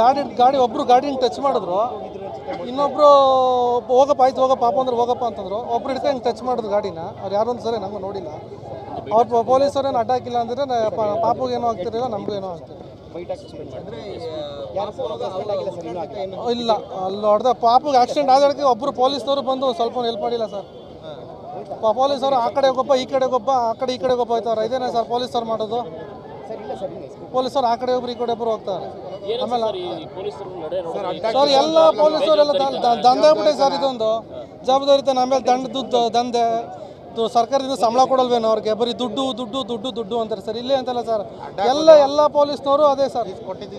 ಗಾಡಿ ಗಾಡಿ ಒಬ್ರು ಗಾಡಿನ ಟಚ್ ಮಾಡಿದ್ರು. ಇನ್ನೊಬ್ಬರು ಹೋಗಪ್ಪ, ಆಯ್ತು ಹೋಗಪ್ಪ, ಪಾಪ ಅಂದ್ರೆ ಹೋಗಪ್ಪ ಅಂತಂದ್ರು. ಒಬ್ರು ಹಿಡ್ಕೊಂಡು ಟಚ್ ಮಾಡಿದ್ರು ಗಾಡಿನ. ಅವ್ರು ಯಾರೊಂದು ಸರಿ ನಂಗೆ ನೋಡಿಲ್ಲ. ಅವ್ರು ಪೊಲೀಸರೇನು ಅಡ್ಡ ಹಾಕಿಲ್ಲ ಅಂದ್ರೆ ಪಾಪಗೆ ಏನೋ ಆಗ್ತಿರಲಿಲ್ಲ ನಮಗೂ ಏನೋ ಆಗ್ತಿರಲಿಲ್ಲ ಇಲ್ಲ ಅಲ್ಲಿ ಹೊಡೆದ ಪಾಪುಗೆ ಆಕ್ಸಿಡೆಂಟ್ ಆದಕ್ಕೆ ಒಬ್ಬರು ಪೊಲೀಸ್ನವರು ಬಂದು ಸ್ವಲ್ಪ ಹೆಲ್ಪ್ ಮಾಡಿಲ್ಲ ಸರ್. ಪೊಲೀಸರು ಆ ಕಡೆ ಒಬ್ಬ, ಈ ಕಡೆ ಒಬ್ಬ, ಆ ಕಡೆ ಈ ಕಡೆ ಒಬ್ಬ ಹೋಗ್ತಾರೆ. ಇದೇನೇ ಸರ್ ಪೊಲೀಸರು ಮಾಡೋದು? ಪೊಲೀಸರು ಆ ಕಡೆ ಒಬ್ರು, ಈ ಕಡೆ ಒಬ್ರು ಹೋಗ್ತಾರೆ. ಆಮೇಲೆ ಸರ್, ಎಲ್ಲ ಪೊಲೀಸರೆಲ್ಲ ದಂಧೆ ಬಿಟ್ಟೆ ಸರ್ ಇದೊಂದು. ಜವಾಬ್ದಾರಿ ಆಮೇಲೆ ದಂಡ ದುಡ್ಡು ದಂಧೆ. ಸರ್ಕಾರದಿಂದ ಸಂಬಳ ಕೊಡಲ್ವೇನೋ ಅವ್ರಿಗೆ? ಬರೀ ದುಡ್ಡು ದುಡ್ಡು ದುಡ್ಡು ದುಡ್ಡು ಅಂತಾರೆ ಸರ್. ಇಲ್ಲೇ ಅಂತಲ್ಲ ಸರ್. ಎಲ್ಲ ಎಲ್ಲ ಪೊಲೀಸ್ನವರು ಅದೇ ಸರ್.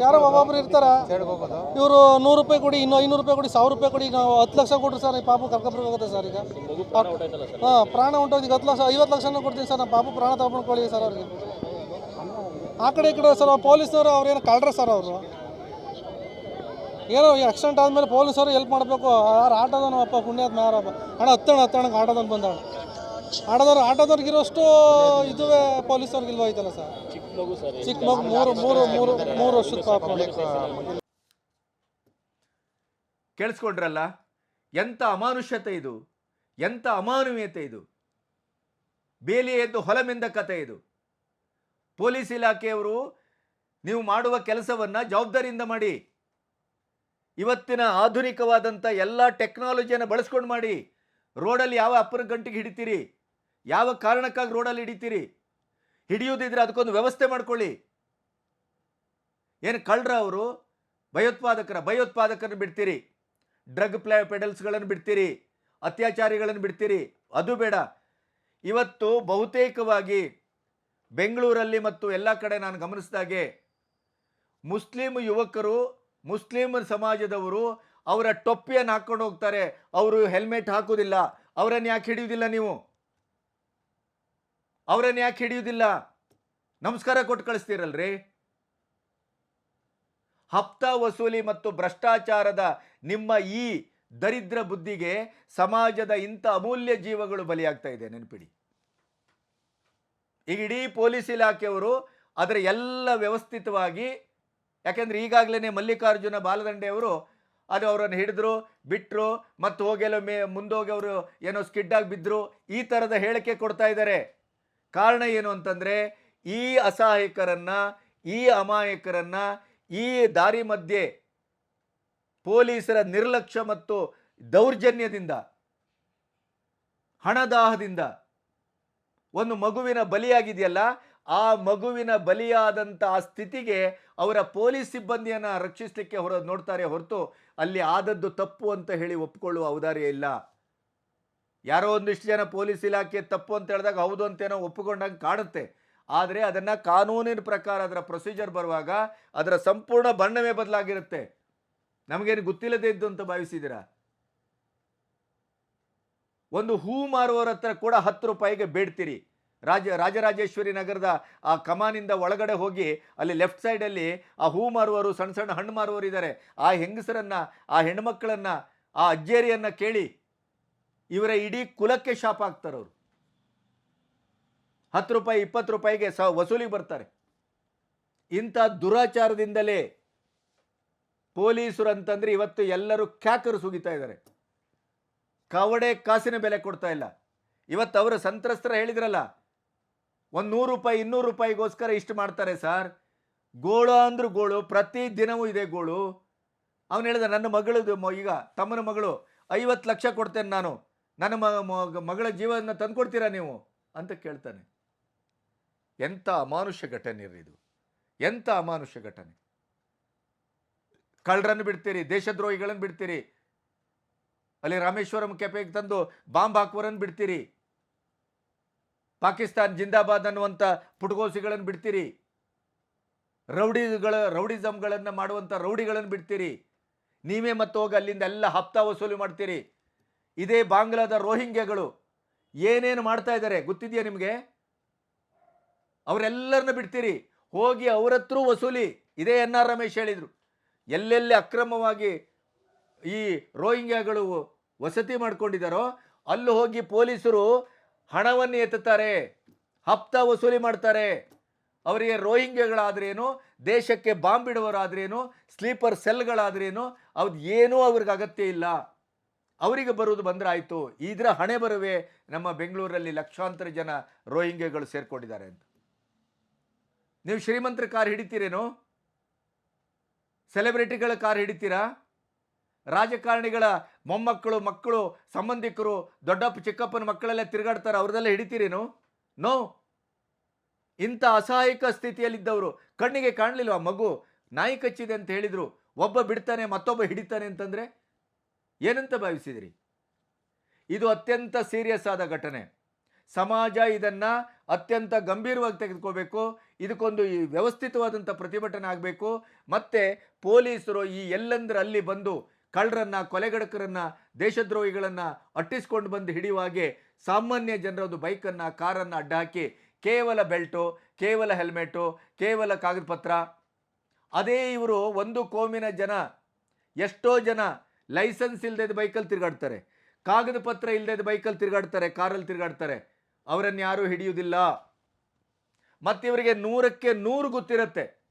ಯಾರೋ ಒಬ್ಬೊಬ್ರು ಇರ್ತಾರ. ಇವರು ನೂರು ರೂಪಾಯಿ ಕೊಡಿ ಇನ್ನೂ ಐನೂರು ರೂಪಾಯಿ ಕೊಡಿ ಸಾವಿರ ರೂಪಾಯಿ ಕೊಡಿ ನಾವು ಹತ್ತು ಲಕ್ಷ ಕೊಡ್ರಿ ಸರ್ ಈ ಪಾಪು ಕರ್ಕೊಬರ್ಬೇಕಾಗುತ್ತೆ ಸರ್ ಈಗ. ಹಾಂ ಪ್ರಾಣ ಉಂಟೋದು ಈಗ ಹತ್ತು ಲಕ್ಷ ಐವತ್ತು ಲಕ್ಷನೂ ಕೊಡ್ತೀನಿ ಸರ್ ನಮ್ಮ ಪಾಪು ಪ್ರಾಣ ತಗೊಂಡ್ಕೊಳ್ಳಿ ಸರ್ ಅವ್ರಿಗೆ. ಆ ಕಡೆ ಈ ಕಡೆ ಸರ್ ಪೊಲೀಸ್ನವರು ಅವ್ರೇನು ಕಳ್ರ ಸರ್ ಅವರು. ಏನೋ ಈ ಆಕ್ಸಿಡೆಂಟ್ ಆದಮೇಲೆ ಪೊಲೀಸರು ಹೆಲ್ಪ್ ಮಾಡಬೇಕು. ಅಪ್ಪ ಪುಣ್ಯಾತ್ಮ ಯಾರಪ್ಪ. ಅಣ್ಣ ಹತ್ತಣ ಹತ್ತಣ್ಣಗೆ ಆಟೋದನ್ನು ಬಂದಣ ಆಟೋದವ್ರು ಆಟೋದವ್ರಿಗೆ ಇರೋಷ್ಟು ಇದುವೇ ಪೊಲೀಸವ್ರಿಗೆ ಇಲ್ವ ಐತಲ್ಲ ಸರ್? ಚಿಕ್ಕ ಮಗು ಮೂರು ಮೂರು ಮೂರು ಮೂರು ವರ್ಷದ ಪಾಪ ಕೇಳಿಸ್ಕೊಂಡ್ರಲ್ಲ? ಎಂಥ ಅಮಾನುಷ್ಯತೆ ಇದು? ಎಂಥ ಅಮಾನವೀಯತೆ ಇದು? ಬೇಲಿ ಎದ್ದು ಹೊಲಮೆಂದ ಕತೆ ಇದು. ಪೊಲೀಸ್ ಇಲಾಖೆಯವರು ನೀವು ಮಾಡುವ ಕೆಲಸವನ್ನ ಜವಾಬ್ದಾರಿಯಿಂದ ಮಾಡಿ. ಇವತ್ತಿನ ಆಧುನಿಕವಾದಂಥ ಎಲ್ಲ ಟೆಕ್ನಾಲಜಿಯನ್ನು ಬಳಸ್ಕೊಂಡು ಮಾಡಿ. ರೋಡಲ್ಲಿ ಯಾವ ಅಪ್ಪರ ಗಂಟೆಗೆ ಹಿಡಿತೀರಿ? ಯಾವ ಕಾರಣಕ್ಕಾಗಿ ರೋಡಲ್ಲಿ ಹಿಡಿತೀರಿ? ಹಿಡಿಯೋದಿದ್ರೆ ಅದಕ್ಕೊಂದು ವ್ಯವಸ್ಥೆ ಮಾಡ್ಕೊಳ್ಳಿ. ಏನು ಕಳ್ರ ಅವರು? ಭಯೋತ್ಪಾದಕರ, ಭಯೋತ್ಪಾದಕರನ್ನು ಬಿಡ್ತೀರಿ. ಡ್ರಗ್ ಪ್ಲೇ ಪೆಡಲ್ಸ್ಗಳನ್ನು ಬಿಡ್ತೀರಿ. ಅತ್ಯಾಚಾರಿಗಳನ್ನು ಬಿಡ್ತೀರಿ. ಅದು ಬೇಡ. ಇವತ್ತು ಬಹುತೇಕವಾಗಿ ಬೆಂಗಳೂರಲ್ಲಿ ಮತ್ತು ಎಲ್ಲ ಕಡೆ ನಾನು ಗಮನಿಸಿದಾಗೆ ಮುಸ್ಲಿಂ ಯುವಕರು, ಮುಸ್ಲಿಂ ಸಮಾಜದವರು ಅವರ ಟೊಪ್ಪಿಯನ್ನು ಹಾಕ್ಕೊಂಡು ಹೋಗ್ತಾರೆ. ಅವರು ಹೆಲ್ಮೆಟ್ ಹಾಕೋದಿಲ್ಲ ಅವರನ್ನು ಯಾಕೆ ಹಿಡಿಯೋದಿಲ್ಲ ನೀವು? ಅವರನ್ನು ಯಾಕೆ ಹಿಡಿಯುವುದಿಲ್ಲ? ನಮಸ್ಕಾರ ಕೊಟ್ಟು ಕಳಿಸ್ತೀರಲ್ರಿ? ಹಪ್ತಾ ವಸೂಲಿ ಮತ್ತು ಭ್ರಷ್ಟಾಚಾರದ ನಿಮ್ಮ ಈ ದರಿದ್ರ ಬುದ್ಧಿಗೆ ಸಮಾಜದ ಇಂಥ ಅಮೂಲ್ಯ ಜೀವಗಳು ಬಲಿಯಾಗ್ತಾ ಇದೆ, ನೆನಪಿಡಿ. ಈಗ ಇಡೀ ಪೊಲೀಸ್ ಇಲಾಖೆಯವರು ಅದರ ಎಲ್ಲ ವ್ಯವಸ್ಥಿತವಾಗಿ, ಯಾಕೆಂದ್ರೆ ಈಗಾಗಲೇ ಮಲ್ಲಿಕಾರ್ಜುನ ಬಾಲದಂಡೆಯವರು ಅದು ಅವರನ್ನು ಹಿಡಿದ್ರು ಬಿಟ್ಟರು ಮತ್ತು ಹೋಗೆಲ್ಲ ಮೇ, ಮುಂದೋಗಿ ಅವರು ಏನೋ ಸ್ಕಿಡ್ಡಾಗಿ ಬಿದ್ದರು ಈ ಥರದ ಹೇಳಿಕೆ ಕೊಡ್ತಾ ಇದ್ದಾರೆ. ಕಾರಣ ಏನು ಅಂತಂದರೆ, ಈ ಅಸಹಾಯಕರನ್ನು, ಈ ಅಮಾಯಕರನ್ನು, ಈ ದಾರಿ ಮಧ್ಯೆ ಪೊಲೀಸರ ನಿರ್ಲಕ್ಷ್ಯ ಮತ್ತು ದೌರ್ಜನ್ಯದಿಂದ, ಹಣದಾಹದಿಂದ ಒಂದು ಮಗುವಿನ ಬಲಿಯಾಗಿದೆಯಲ್ಲ, ಆ ಮಗುವಿನ ಬಲಿಯಾದಂಥ ಆ ಸ್ಥಿತಿಗೆ ಅವರ ಪೊಲೀಸ್ ಸಿಬ್ಬಂದಿಯನ್ನು ರಕ್ಷಿಸಲಿಕ್ಕೆ ಹೊರ ನೋಡ್ತಾರೆ ಹೊರತು ಅಲ್ಲಿ ಆದದ್ದು ತಪ್ಪು ಅಂತ ಹೇಳಿ ಒಪ್ಪಿಕೊಳ್ಳುವ ಔದಾರ್ಯ ಇಲ್ಲ. ಯಾರೋ ಒಂದಿಷ್ಟು ಜನ ಪೊಲೀಸ್ ಇಲಾಖೆ ತಪ್ಪು ಅಂತ ಹೇಳಿದಾಗ ಹೌದು ಅಂತೇನೋ ಒಪ್ಪಿಕೊಂಡಂಗೆ ಕಾಣುತ್ತೆ. ಆದರೆ ಅದನ್ನು ಕಾನೂನಿನ ಪ್ರಕಾರ ಅದರ ಪ್ರೊಸೀಜರ್ ಬರುವಾಗ ಅದರ ಸಂಪೂರ್ಣ ಬಣ್ಣವೇ ಬದಲಾಗಿರುತ್ತೆ. ನಮಗೇನು ಗೊತ್ತಿಲ್ಲದೆ ಇದ್ದು ಅಂತ ಭಾವಿಸಿದ್ದೀರಾ? ಒಂದು ಹೂ ಮಾರುವವರ ಹತ್ರ ಕೂಡ ಹತ್ತು ರೂಪಾಯಿಗೆ ಬೇಡ್ತೀರಿ. ರಾಜ, ರಾಜರಾಜೇಶ್ವರಿ ನಗರದ ಆ ಕಮಾನಿಂದ ಒಳಗಡೆ ಹೋಗಿ ಅಲ್ಲಿ ಲೆಫ್ಟ್ ಸೈಡಲ್ಲಿ ಆ ಹೂ ಮಾರುವವರು, ಸಣ್ಣ ಸಣ್ಣ ಹಣ್ಣು ಮಾರುವವರು ಇದ್ದಾರೆ. ಆ ಹೆಂಗಸರನ್ನು, ಆ ಹೆಣ್ಮಕ್ಕಳನ್ನು ಆ ಅಜ್ಜೇರಿಯನ್ನು ಕೇಳಿ ಇವರ ಇಡೀ ಕುಲಕ್ಕೆ ಶಾಪ ಅವರು. ಹತ್ತು ರೂಪಾಯಿ, ಇಪ್ಪತ್ತು ರೂಪಾಯಿಗೆ ಸ ವಸೂಲಿಗೆ ಬರ್ತಾರೆ. ಇಂಥ ದುರಾಚಾರದಿಂದಲೇ ಪೊಲೀಸರು ಅಂತಂದ್ರೆ ಇವತ್ತು ಎಲ್ಲರೂ ಕ್ಯಾಕರು ಸುಗಿತಾ ಇದ್ದಾರೆ. ಕವಡೆ ಕಾಸಿನ ಬೆಲೆ ಕೊಡ್ತಾ ಇಲ್ಲ. ಇವತ್ತು ಅವರು ಸಂತ್ರಸ್ತರ ಹೇಳಿದ್ರಲ್ಲ, ಒಂದು ನೂರು ರೂಪಾಯಿ, ಇನ್ನೂರು ರೂಪಾಯಿಗೋಸ್ಕರ ಇಷ್ಟು ಮಾಡ್ತಾರೆ ಸರ್. ಗೋಳು ಅಂದ್ರು ಗೋಳು, ಪ್ರತಿ ದಿನವೂ ಇದೆ ಗೋಳು. ಅವನು ಹೇಳಿದ ನನ್ನ ಮಗಳದು ಈಗ ತಮ್ಮನ ಮಗಳು ಐವತ್ತು ಲಕ್ಷ ಕೊಡ್ತೇನೆ ನಾನು. ನನ್ನ ಮಗಳ ಜೀವನ ತಂದುಕೊಡ್ತೀರಾ ನೀವು? ಅಂತ ಕೇಳ್ತಾನೆ. ಎಂಥ ಅಮಾನುಷ್ಯ ಘಟನೆ ರೀ ಇದು. ಎಂಥ ಅಮಾನುಷ್ಯ ಘಟನೆ. ಕಳ್ಳರನ್ನು ಬಿಡ್ತೀರಿ, ದೇಶದ್ರೋಹಿಗಳನ್ನು ಬಿಡ್ತೀರಿ. ಅಲ್ಲಿ ರಾಮೇಶ್ವರಂ ಕೆಪೆಗೆ ತಂದು ಬಾಂಬ್ ಹಾಕುವರನ್ನು ಬಿಡ್ತೀರಿ. ಪಾಕಿಸ್ತಾನ್ ಜಿಂದಾಬಾದ್ ಅನ್ನುವಂಥ ಪುಟಗೋಸಿಗಳನ್ನು ಬಿಡ್ತೀರಿ. ರೌಡಿಗಳ ರೌಡಿಸಮ್ಗಳನ್ನು ಮಾಡುವಂಥ ರೌಡಿಗಳನ್ನು ಬಿಡ್ತೀರಿ. ನೀವೇ ಮತ್ತೆ ಹೋಗಿ ಅಲ್ಲಿಂದ ಎಲ್ಲ ಹಪ್ತಾ ವಸೂಲಿ ಮಾಡ್ತೀರಿ. ಇದೇ ಬಾಂಗ್ಲಾದ ರೋಹಿಂಗ್ಯಗಳು ಏನೇನು ಮಾಡ್ತಾ ಇದ್ದಾರೆ ಗೊತ್ತಿದೆಯಾ ನಿಮಗೆ? ಅವರೆಲ್ಲರನ್ನ ಬಿಡ್ತೀರಿ. ಹೋಗಿ ಅವ್ರ ಹತ್ರ ವಸೂಲಿ. ಇದೇ ಎನ್ ಆರ್ ರಮೇಶ್ ಹೇಳಿದರು. ಎಲ್ಲೆಲ್ಲಿ ಅಕ್ರಮವಾಗಿ ಈ ರೋಹಿಂಗ್ಯಾಗಳು ವಸತಿ ಮಾಡ್ಕೊಂಡಿದ್ದಾರೋ, ಅಲ್ಲಿ ಹೋಗಿ ಪೊಲೀಸರು ಹಣವನ್ನು ಎತ್ತುತ್ತಾರೆ. ಹಪ್ತ ವಸೂಲಿ ಮಾಡ್ತಾರೆ. ಅವರಿಗೆ ರೋಹಿಂಗ್ಯಗಳಾದ್ರೇನು, ದೇಶಕ್ಕೆ ಬಾಂಬ್ ಇಡುವರಾದ್ರೇನು ಸ್ಲೀಪರ್ ಸೆಲ್ಗಳಾದ್ರೇನು, ಅವ್ದು ಏನೂ ಅವ್ರಿಗೆ ಅಗತ್ಯ ಇಲ್ಲ. ಅವರಿಗೆ ಬರುವುದು ಬಂದರೆ ಆಯಿತು. ಇದರ ಹಣೆ ಬರುವೆ ನಮ್ಮ ಬೆಂಗಳೂರಲ್ಲಿ ಲಕ್ಷಾಂತರ ಜನ ರೋಹಿಂಗ್ಯಗಳು ಸೇರ್ಕೊಂಡಿದ್ದಾರೆ ಅಂತ. ನೀವು ಶ್ರೀಮಂತರ ಕಾರ್ ಹಿಡಿತೀರೇನು? ಸೆಲೆಬ್ರಿಟಿಗಳ ಕಾರ್ ಹಿಡಿತೀರಾ? ರಾಜಕಾರಣಿಗಳ ಮೊಮ್ಮಕ್ಕಳು, ಮಕ್ಕಳು, ಸಂಬಂಧಿಕರು, ದೊಡ್ಡಪ್ಪ, ಚಿಕ್ಕಪ್ಪನ ಮಕ್ಕಳೆಲ್ಲ ತಿರುಗಾಡ್ತಾರೆ, ಅವ್ರದೆಲ್ಲ ಹಿಡಿತೀರೇನು? ನೋ. ಇಂಥ ಅಸಹಾಯಕ ಸ್ಥಿತಿಯಲ್ಲಿದ್ದವರು ಕಣ್ಣಿಗೆ ಕಾಣಲಿಲ್ವ ಮಗು? ನಾಯಿ ಕಚ್ಚಿದೆ ಅಂತ ಹೇಳಿದರು, ಒಬ್ಬ ಬಿಡ್ತಾನೆ, ಮತ್ತೊಬ್ಬ ಹಿಡಿತಾನೆ ಅಂತಂದ್ರೆ? ಏನಂತ ಭಾವಿಸಿದಿರಿ? ಇದು ಅತ್ಯಂತ ಸೀರಿಯಸ್ ಆದ ಘಟನೆ. ಸಮಾಜ ಇದನ್ನು ಅತ್ಯಂತ ಗಂಭೀರವಾಗಿ ತೆಗೆದುಕೋಬೇಕು, ಇದಕ್ಕೊಂದು ಈ ವ್ಯವಸ್ಥಿತವಾದಂಥ ಪ್ರತಿಭಟನೆ ಆಗಬೇಕು, ಮತ್ತು ಪೊಲೀಸರು ಈ ಎಲ್ಲಂದ್ರೆ ಅಲ್ಲಿ ಬಂದು ಕಳ್ಳರನ್ನು, ಕೊಲೆಗಡಕರನ್ನು, ದೇಶದ್ರೋಹಿಗಳನ್ನು ಅಟ್ಟಿಸ್ಕೊಂಡು ಬಂದು ಹಿಡಿಯುವ ಹಾಗೆ ಸಾಮಾನ್ಯ ಜನರದು ಬೈಕನ್ನು, ಕಾರನ್ನು ಅಡ್ಡ ಹಾಕಿ ಕೇವಲ ಬೆಲ್ಟು, ಕೇವಲ ಹೆಲ್ಮೆಟು, ಕೇವಲ ಕಾಗದ ಪತ್ರ ಅದೇ ಇವರು ಒಂದು ಕೋಮಿನ ಜನ, ಎಷ್ಟೋ ಜನ ಲೈಸೆನ್ಸ್ ಇಲ್ಲದೆ ಬೈಕಲ್ಲಿ ತಿರುಗಾಡ್ತಾರೆ. ಕಾಗದ ಪತ್ರ ಇಲ್ಲದೆ ಬೈಕಲ್ಲಿ ತಿರುಗಾಡ್ತಾರೆ, ಕಾರಲ್ಲಿ ತಿರುಗಾಡ್ತಾರೆ. ಅವರನ್ನು ಯಾರೂ ಹಿಡಿಯುವುದಿಲ್ಲ. ಮತ್ತು ಇವರಿಗೆ ನೂರಕ್ಕೆ ನೂರು ಗೊತ್ತಿರುತ್ತೆ.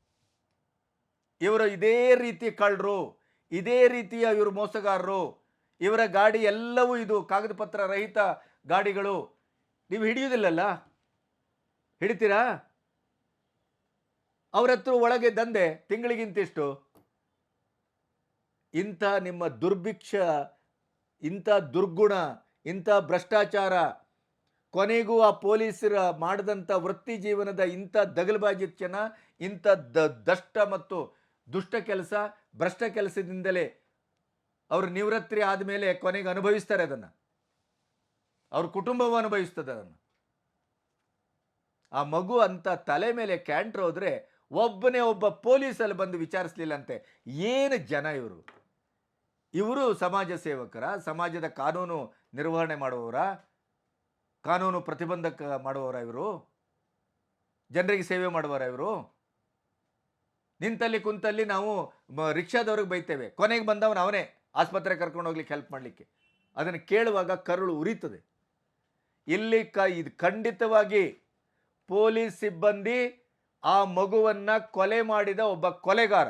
ಇವರು ಇದೇ ರೀತಿ ಕಳ್ಳರು, ಇದೇ ರೀತಿಯ ಇವರು ಮೋಸಗಾರರು, ಇವರ ಗಾಡಿ ಎಲ್ಲವೂ ಇದು ಕಾಗದ ಪತ್ರ ರಹಿತ ಗಾಡಿಗಳು. ನೀವು ಹಿಡಿಯುವುದಿಲ್ಲಲ್ಲ? ಹಿಡಿತೀರಾ? ಅವರತ್ರ ಹತ್ರ ಒಳಗೆ ದಂಧೆ, ತಿಂಗಳಿಗಿಂತಿಷ್ಟು. ಇಂಥ ನಿಮ್ಮ ದುರ್ಭಿಕ್ಷ, ಇಂಥ ದುರ್ಗುಣ, ಇಂಥ ಭ್ರಷ್ಟಾಚಾರ, ಕೊನೆಗೂ ಆ ಪೊಲೀಸರ ಮಾಡಿದಂಥ ವೃತ್ತಿ ಜೀವನದ ಇಂಥ ದಗಲ್ಬಾಜಿತ್ಯನ ಇಂಥ ದ, ದಷ್ಟ ಮತ್ತು ದುಷ್ಟ ಕೆಲಸ, ಭ್ರಷ್ಟ ಕೆಲಸದಿಂದಲೇ ಅವರು ನಿವೃತ್ತಿ ಆದಮೇಲೆ ಕೊನೆಗೆ ಅನುಭವಿಸ್ತಾರೆ ಅದನ್ನು. ಅವ್ರ ಕುಟುಂಬವೂ ಅನುಭವಿಸ್ತದೆ ಅದನ್ನು. ಆ ಮಗು ಅಂತ ತಲೆ ಮೇಲೆ ಕ್ಯಾಂಟ್ರ್ ಹೋದ್ರೆ ಒಬ್ಬನೇ ಒಬ್ಬ ಪೊಲೀಸಲ್ಲಿ ಬಂದು ವಿಚಾರಿಸ್ಲಿಲ್ಲಂತೆ. ಏನು ಜನ ಇವರು? ಇವರು ಸಮಾಜ ಸೇವಕರ, ಸಮಾಜದ ಕಾನೂನು ನಿರ್ವಹಣೆ ಮಾಡುವವರ, ಕಾನೂನು ಪ್ರತಿಬಂಧಕ ಮಾಡುವವರ ಇವರು, ಜನರಿಗೆ ಸೇವೆ ಮಾಡುವವರ ಇವರು. ನಿಂತಲ್ಲಿ ಕುಂತಲ್ಲಿ ನಾವು ರಿಕ್ಷಾದವ್ರಿಗೆ ಬೈತೇವೆ. ಕೊನೆಗೆ ಬಂದವನು ಅವನೇ. ಆಸ್ಪತ್ರೆ ಕರ್ಕೊಂಡು ಹೋಗ್ಲಿಕ್ಕೆ ಹೆಲ್ಪ್ ಮಾಡಲಿಕ್ಕೆ. ಅದನ್ನು ಕೇಳುವಾಗ ಕರುಳು ಉರಿತದೆ. ಇಲ್ಲಿ ಕ, ಇದು ಖಂಡಿತವಾಗಿ ಪೊಲೀಸ್ ಸಿಬ್ಬಂದಿ ಆ ಮಗುವನ್ನು ಕೊಲೆ ಮಾಡಿದ ಒಬ್ಬ ಕೊಲೆಗಾರ.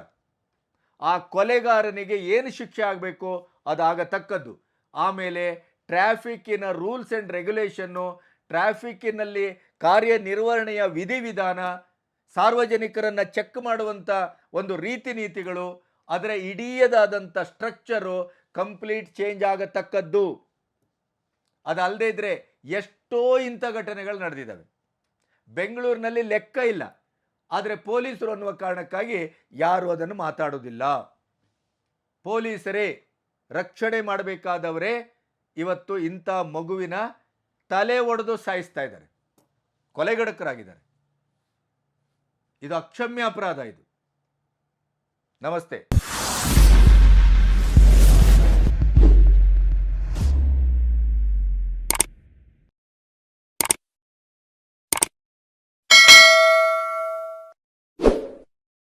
ಆ ಕೊಲೆಗಾರನಿಗೆ ಏನು ಶಿಕ್ಷೆ ಆಗಬೇಕು? ಅದಾಗತಕ್ಕದ್ದು. ಆಮೇಲೆ ಟ್ರಾಫಿಕ್ಕಿನ ರೂಲ್ಸ್ ಆ್ಯಂಡ್ ರೆಗ್ಯುಲೇಷನ್ನು ಟ್ರಾಫಿಕ್ಕಿನಲ್ಲಿ ಕಾರ್ಯನಿರ್ವಹಣೆಯ ವಿಧಿವಿಧಾನ, ಸಾರ್ವಜನಿಕರನ್ನು ಚೆಕ್ ಮಾಡುವಂಥ ಒಂದು ರೀತಿ ನೀತಿಗಳು ಅದರ ಇಡೀಯದಾದಂಥ ಸ್ಟ್ರಕ್ಚರು ಕಂಪ್ಲೀಟ್ ಚೇಂಜ್ ಆಗತಕ್ಕದ್ದು. ಅದಲ್ಲದೆ ಇದ್ದರೆ ಎಷ್ಟೋ ಇಂಥ ಘಟನೆಗಳು ನಡೆದಿದ್ದಾವೆ. ಬೆಂಗಳೂರಿನಲ್ಲಿ ಲೆಕ್ಕ ಇಲ್ಲ. ಆದರೆ ಪೊಲೀಸರು ಅನ್ನುವ ಕಾರಣಕ್ಕಾಗಿ ಯಾರು ಅದನ್ನು ಮಾತಾಡೋದಿಲ್ಲ ಪೊಲೀಸರೇ, ರಕ್ಷಣೆ ಮಾಡಬೇಕಾದವರೇ ಇವತ್ತು ಇಂಥ ಮಗುವಿನ ತಲೆ ಒಡೆದು ಸಾಯಿಸ್ತಾ ಇದ್ದಾರೆ. ಕೊಲೆಗಡಕರಾಗಿದ್ದಾರೆ. ಇದು ಅಕ್ಷಮ್ಯ ಅಪರಾಧ ಇದು. ನಮಸ್ತೆ.